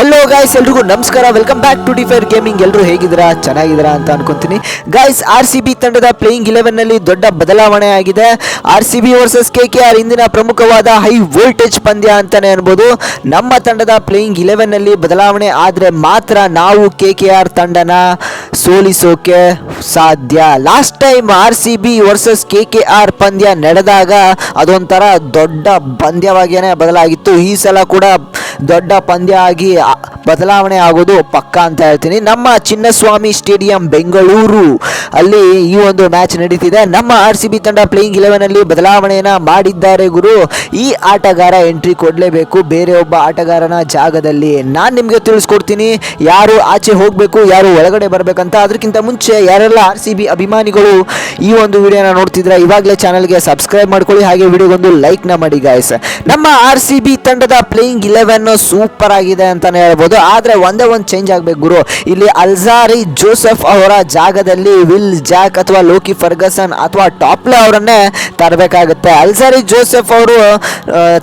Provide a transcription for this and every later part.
Hello guys ಎಲ್ರಿಗೂ ನಮಸ್ಕಾರ. Welcome back to the fire gaming ಎಲ್ಲರೂ ಹೇಗಿದ್ದೀರಾ? ಚೆನ್ನಾಗಿದ್ದೀರಾ ಅಂತ ಅನ್ಕೊಂತೀನಿ. ಗಾಯ್ಸ್ ಆರ್ ಸಿ ಬಿ ತಂಡದ ಪ್ಲೇಯಿಂಗ್ ಇಲೆವೆನ್ನಲ್ಲಿ ದೊಡ್ಡ ಬದಲಾವಣೆ ಆಗಿದೆ. R C B versus K K R ಇಂದಿನ ಪ್ರಮುಖವಾದ ಹೈ ವೋಲ್ಟೇಜ್ ಪಂದ್ಯ ಅಂತಾನೆ ಅನ್ಬೋದು. ನಮ್ಮ ತಂಡದ ಪ್ಲೇಯಿಂಗ್ ಇಲೆವೆನ್ನಲ್ಲಿ ಬದಲಾವಣೆ ಆದರೆ ಮಾತ್ರ ನಾವು ಕೆ ಕೆ ಆರ್ ತಂಡನ ಸೋಲಿಸೋಕೆ ಸಾಧ್ಯ. Last time R C B versus K K R ಪಂದ್ಯ ನಡೆದಾಗ ಅದೊಂಥರ ದೊಡ್ಡ ಪಂದ್ಯವಾಗಿಯೇ ಬದಲಾಗಿತ್ತು. ಈ ಸಲ ಕೂಡ ದೊಡ್ಡ ಪಂದ್ಯ ಆಗಿ ಬದಲಾವಣೆ ಆಗೋದು ಪಕ್ಕ ಅಂತ ಹೇಳ್ತೀನಿ. ನಮ್ಮ ಚಿನ್ನಸ್ವಾಮಿ ಸ್ಟೇಡಿಯಂ ಬೆಂಗಳೂರು. ಅಲ್ಲಿ ಈ ಒಂದು ಮ್ಯಾಚ್ ನಡೀತಿದೆ. ನಮ್ಮ ಆರ್ ಸಿ ಬಿ ತಂಡ ಪ್ಲೇಯಿಂಗ್ ಇಲೆವೆನ್ ಅಲ್ಲಿ ಬದಲಾವಣೆಯನ್ನ ಮಾಡಿದ್ದಾರೆ ಗುರು. ಈ ಆಟಗಾರ ಎಂಟ್ರಿ ಕೊಡಲೇಬೇಕು. ಬೇರೆ ಒಬ್ಬ ಆಟಗಾರನ ಜಾಗದಲ್ಲಿ ನಾನು ನಿಮಗೆ ತಿಳಿಸ್ಕೊಡ್ತೀನಿ. ಯಾರು ಆಚೆ ಹೋಗಬೇಕು, ಯಾರು ಒಳಗಡೆ ಬರಬೇಕಂತ ಅದಕ್ಕಿಂತ ಮುಂಚೆ ಯಾರೆಲ್ಲ ಆರ್ ಸಿ ಬಿ ಅಭಿಮಾನಿಗಳು ಈ ಒಂದು ವಿಡಿಯೋನ ನೋಡ್ತಿದ್ರೆ, ಇವಾಗಲೇ ಚಾನಲ್ಗೆ ಸಬ್ಸ್ಕ್ರೈಬ್ ಮಾಡ್ಕೊಳ್ಳಿ. ಹಾಗೆ ವಿಡಿಯೋಗೊಂದು ಲೈಕ್ನ ಮಾಡಿ ಗಾಯ್ಸ್ ನಮ್ಮ ಆರ್ ಸಿ ಬಿ ತಂಡದ ಪ್ಲೇಯಿಂಗ್ ಇಲೆವೆನ್ ಸೂಪರ್ ಆಗಿದೆ ಅಂತಾನೆ ಹೇಳ್ಬೋದು. ಆದರೆ ಒಂದೇ ಒಂದು ಚೇಂಜ್ ಆಗಬೇಕು ಗುರು. ಇಲ್ಲಿ ಅಲ್ಜಾರಿ ಜೋಸೆಫ್ ಅವರ ಜಾಗದಲ್ಲಿ ವಿಲ್ ಜಾಕ್ ಅಥವಾ ಲೋಕಿ ಫರ್ಗಸನ್ ಅಥವಾ ಟಾಪ್ಲೆ ಅವರನ್ನೇ ತರಬೇಕಾಗುತ್ತೆ. ಅಲ್ಜಾರಿ ಜೋಸೆಫ್ ಅವರು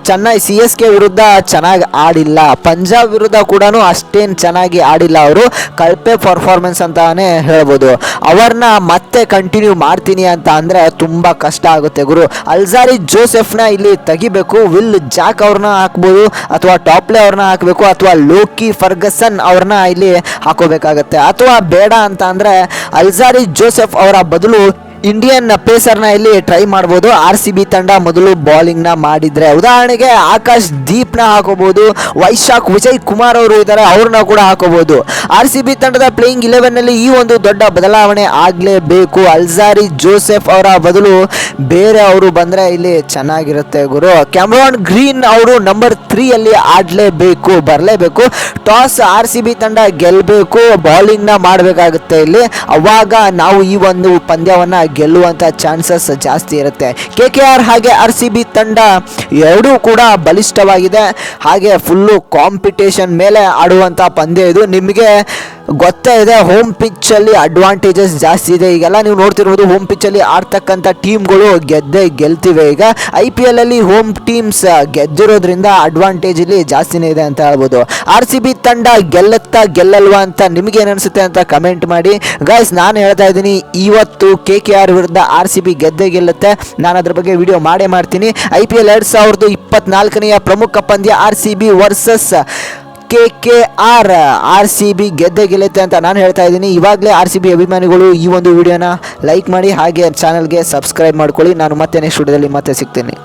ಚೆನ್ನೈ ಸಿ ಎಸ್ ಕೆ ವಿರುದ್ಧ ಚೆನ್ನಾಗಿ ಆಡಿಲ್ಲ. ಪಂಜಾಬ್ ವಿರುದ್ಧ ಕೂಡ ಅಷ್ಟೇನು ಚೆನ್ನಾಗಿ ಆಡಿಲ್ಲ ಅವರು. ಕಳಪೆ ಪರ್ಫಾರ್ಮೆನ್ಸ್ ಅಂತಾನೆ ಹೇಳ್ಬೋದು. ಅವ್ರನ್ನ ಮತ್ತೆ ಕಂಟಿನ್ಯೂ ಮಾಡ್ತೀನಿ ಅಂತ ಅಂದರೆ ತುಂಬ ಕಷ್ಟ ಆಗುತ್ತೆ ಗುರು. ಅಲ್ಜಾರಿ ಜೋಸೆಫ್ನ ಇಲ್ಲಿ ತೆಗಿಬೇಕು. ವಿಲ್ ಜಾಕ್ ಅವ್ರನ್ನ ಹಾಕ್ಬೋದು ಅಥವಾ ಟಾಪ್ಲೆ ಅವ್ರನ್ನ ಹಾಕಬೇಕು ಅಥವಾ ಲೋಕಿ ಫರ್ಗಸನ್ ಅವ್ರನ್ನ ಇಲ್ಲಿ ಹಾಕೋಬೇಕಾಗತ್ತೆ. ಅಥವಾ ಬೇಡ ಅಂತ ಅಂದರೆ ಅಲ್ಜಾರಿ ಜೋಸೆಫ್ ಅವರ ಬದಲು ಇಂಡಿಯನ್ ಪೇಸರ್ನ ಇಲ್ಲಿ ಟ್ರೈ ಮಾಡ್ಬೋದು. ಆರ್ ಸಿ ಬಿ ತಂಡ ಮೊದಲು ಬಾಲಿಂಗ್ನ ಮಾಡಿದ್ರೆ. ಉದಾಹರಣೆಗೆ ಆಕಾಶ್ ದೀಪ್ನ ಹಾಕೋಬಹುದು ವೈಶಾಖ್ ವಿಜಯ್ ಕುಮಾರ್ ಅವರು ಇದ್ದಾರೆ ಅವ್ರನ್ನ ಕೂಡ ಹಾಕೋಬಹುದು ಆರ್ ಸಿ ಬಿ ತಂಡದ ಪ್ಲೇಯಿಂಗ್ ಇಲೆವೆನ್ ಅಲ್ಲಿ ಈ ಒಂದು ದೊಡ್ಡ ಬದಲಾವಣೆ ಆಗಲೇಬೇಕು. ಅಲ್ಜಾರಿ ಜೋಸೆಫ್ ಅವರ ಬದಲು ಬೇರೆ ಅವರು ಬಂದ್ರೆ ಇಲ್ಲಿ ಚೆನ್ನಾಗಿರುತ್ತೆ ಗುರು. ಕ್ಯಾಮ್ರಾನ್ ಗ್ರೀನ್ ಅವರು ನಂಬರ್ ತ್ರೀಯಲ್ಲಿ ಆಡಲೇಬೇಕು, ಬರಲೇಬೇಕು. ಟಾಸ್ ಆರ್ ಸಿ ಬಿ ತಂಡ ಗೆಲ್ಲಬೇಕು ಬಾಲಿಂಗ್ನ ಮಾಡಬೇಕಾಗುತ್ತೆ ಇಲ್ಲಿ. ಅವಾಗ ನಾವು ಈ ಒಂದು ಪಂದ್ಯವನ್ನು ಗೆಲ್ಲುವಂಥ ಚಾನ್ಸಸ್ ಜಾಸ್ತಿ ಇರುತ್ತೆ. ಕೆ ಕೆ ಆರ್ ಹಾಗೆ ಆರ್ ಸಿ ಬಿ ತಂಡ ಎರಡೂ ಕೂಡ ಬಲಿಷ್ಠವಾಗಿದೆ. ಹಾಗೆ ಫುಲ್ಲು ಕಾಂಪಿಟೇಷನ್ ಮೇಲೆ ಆಡುವಂಥ ಪಂದ್ಯ ಇದು. ನಿಮಗೆ ಗೊತ್ತೇ ಇದೆ ಹೋಮ್ ಪಿಚ್ಚಲ್ಲಿ ಅಡ್ವಾಂಟೇಜಸ್ ಜಾಸ್ತಿ ಇದೆ. ಈಗೆಲ್ಲ ನೀವು ನೋಡ್ತಿರ್ಬೋದು ಹೋಮ್ ಪಿಚ್ಚಲ್ಲಿ ಆಡ್ತಕ್ಕಂಥ ಟೀಮ್ಗಳು ಗೆದ್ದೇ ಗೆಲ್ತಿವೆ. ಈಗ ಐ ಪಿ ಎಲ್ಲಲ್ಲಿ ಹೋಮ್ ಟೀಮ್ಸ್ ಗೆದ್ದಿರೋದ್ರಿಂದ ಅಡ್ವಾಂಟೇಜ್ ಇಲ್ಲಿ ಜಾಸ್ತಿನೇ ಇದೆ ಅಂತ ಹೇಳ್ಬೋದು. ಆರ್ ಸಿ ಬಿ ತಂಡ ಗೆಲ್ಲತ್ತಾ ಗೆಲ್ಲಲ್ವಾ ಅಂತ ನಿಮಗೇನು ಅನಿಸುತ್ತೆ ಅಂತ ಕಮೆಂಟ್ ಮಾಡಿ. ಗೈಸ್ ನಾನು ಹೇಳ್ತಾ ಇದ್ದೀನಿ, ಇವತ್ತು ಕೆ ಕೆ ಆರ್ ವಿರುದ್ಧ ಆರ್ ಸಿ ಬಿ ಗೆದ್ದೇ ಗೆಲ್ಲುತ್ತೆ. ನಾನು ಅದ್ರ ಬಗ್ಗೆ ವಿಡಿಯೋ ಮಾಡೇ ಮಾಡ್ತೀನಿ. ಐ ಪಿ ಎಲ್ ಎರಡು ಸಾವಿರದ ಇಪ್ಪತ್ನಾಲ್ಕನೆಯ ಪ್ರಮುಖ ಪಂದ್ಯ R C B versus K K R R C B ಗೆದ್ದೆ ಗೆಲ್ಲುತ್ತೆ ಅಂತ ನಾನು ಹೇಳ್ತಾ ಇದ್ದೀನಿ. ಇವಾಗಲೇ ಆರ್ ಸಿ ಬಿ ಅಭಿಮಾನಿಗಳು ಈ ಒಂದು ವಿಡಿಯೋನ ಲೈಕ್ ಮಾಡಿ ಹಾಗೆ ಚಾನಲ್ಗೆ ಸಬ್ಸ್ಕ್ರೈಬ್ ಮಾಡ್ಕೊಳ್ಳಿ. ನಾನು ಮತ್ತೆ ನೆಕ್ಸ್ಟ್ ವಿಡಿಯೋದಲ್ಲಿ ಮತ್ತೆ ಸಿಗ್ತೀನಿ.